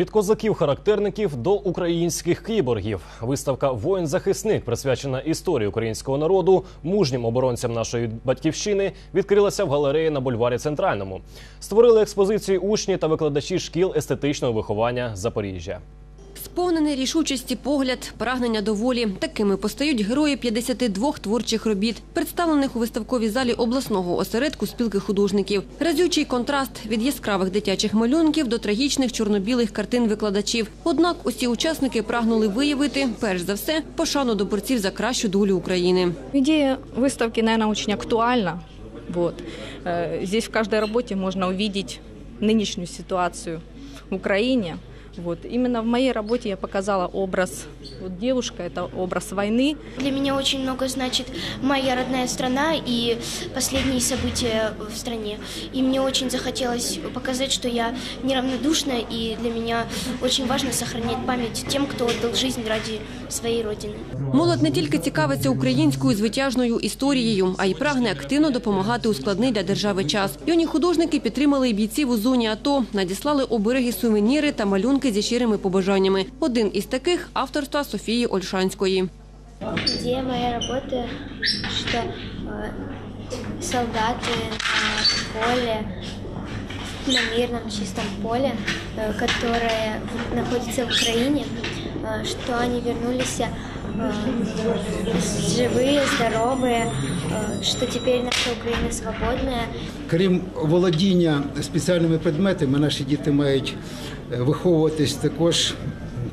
Від козаків-характерників до українських кіборгів. Виставка Воїн-захисник, присвячена історії українського народу, мужнім оборонцям нашої батьківщини, відкрилася в галереї на бульварі Центральному. Створили експозицію учні та викладачі шкіл естетичного виховання Запоріжжя. Сповнений рішучості погляд, прагнення до волі. Такими постають герої 52 творчих робіт, представлених у виставковій залі обласного осередку спілки художників. Разючий контраст від яскравих дитячих малюнків до трагічних чорно-білих картин викладачів. Однак усі учасники прагнули виявити, перш за все, пошану до борців за кращу долю України. Идея выставки, наверное, очень актуальна. Вот. Э, Здесь в каждой работе можно увидеть нынешнюю ситуацию в Украине. Вот. Именно в моей работе я показала образ вот девушка, это образ войны. Для меня очень много значит моя родная страна и последние события в стране. И мне очень захотелось показать, что я неравнодушна, и для меня очень важно сохранять память тем, кто отдал жизнь ради своей родины. Молодь не тільки цікавиться українською звитяжною історією, а й прагне активно допомагати у складний для держави час. Юні художники підтримали і бійців у зоні АТО, надіслали обереги сувеніри та малюнки зі щирими побажаннями. Один із таких авторства Софії Ольшанської. Идея моей работы, что э, солдаты на поле, на мирном чистом поле, э, которое в- находится в Украине, э, что они вернулись э, живые, здоровые, э, что теперь наша Украина свободная. Крім володіння спеціальними предметами, наші діти мають е, виховуватись також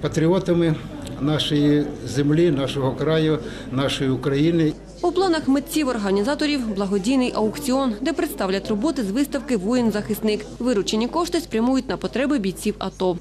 патріотами нашої землі, нашого краю, нашої України. У планах митців-організаторів благодійний аукціон, де представлять роботи з виставки Воїн-захисник. Виручені кошти спрямують на потреби бійців АТО.